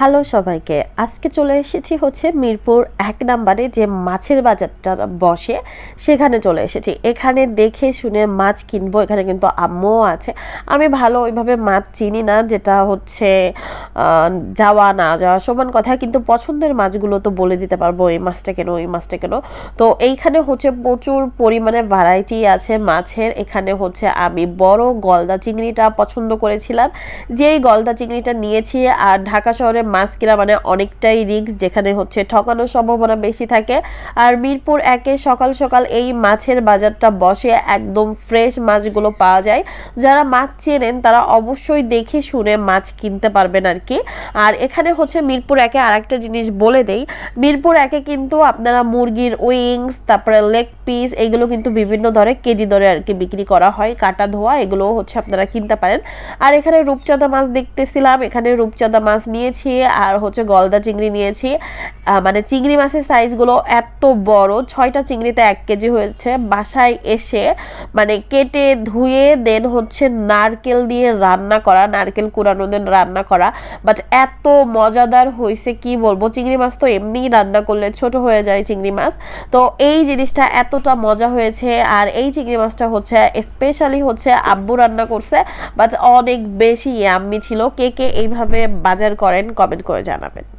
Hello সবাইকে। আজকে চলে এসেছি হচ্ছে মিরপুর এক নাম্বারে যে মাছের বাজারটা বসে, সেখানে চলে এসেছি। এখানে দেখে শুনে মাছ কিনবো, এখানে কিন্তু আম্মুও আছে। আমি ভালো ওইভাবে মাছ চিনি না, যেটা হচ্ছে যাওয়া না যাওয়া সমান কথা, কিন্তু পছন্দের মাছগুলো তো বলে দিতে পারব, এই মাছটা কেন এই মাছটা কেন? তো এইখানে হচ্ছে প্রচুর পরিমাণে ভ্যারাইটি আছে মাছের। এখানে হচ্ছে আমি বড় গলদা চিংড়িটা পছন্দ করেছিলাম। যেই গলদা চিংড়িটা নিয়েছি, আর ঢাকা শহরে মাছ কেনা মানে অনেকটাই রিস্ক, যেখানে হচ্ছে ঠকানোর সম্ভাবনা বেশি থাকে। আর মিরপুর একে সকাল সকাল এই মাছের বাজারটা বসে একদম ফ্রেশ মাছগুলো পাওয়া যায়। যারা মাছ চেনেন, তারা অবশ্যই দেখে শুনে মাছ কিনতে পারবেন আর কি আর এখানে হচ্ছে মিরপুর একে আরেকটা জিনিস বলে দেই। মিরপুর একে কিন্তু আপনারা মুরগির উইংস, তারপরে লেগ পিস, এগুলো কিন্তু বিভিন্ন দরে কেজি দরে আর কি বিক্রি করা হয়। কাটা ধোয়া এগুলো হচ্ছে আপনারা কিনতে পারেন। আর এখানে রূপচাঁদা মাছ দেখতেছিলাম। এখানে রূপচাঁদা মাছ নিয়েছি। আর হচ্ছে গলদা চিংড়ি নিয়েছি। মানে চিংড়ি মাছের সাইজগুলো এত বড়, ছয়টা চিংড়িতে এক কেজি হয়েছে। বাসায় এসে মানে কেটে ধুয়ে দেন হচ্ছে নারকেল দিয়ে রান্না করা, নারকেল কুড়ানো দেন রান্না করা। বাট এত মজাদার হয়েছে কি বলব? চিংড়ি মাছ তো এমনিই রান্না করলে ছোট হয়ে যায় চিংড়ি মাছ। তো এই জিনিসটা এতটা মজা হয়েছে। আর এই চিংড়ি মাছটা হচ্ছে স্পেশালি হচ্ছে আব্বু রান্না করছে বাট অনেক বেশি ইয়াম্মি ছিল। কে কে এইভাবে বাজার করেন কমেন্ট করে জানাবেন।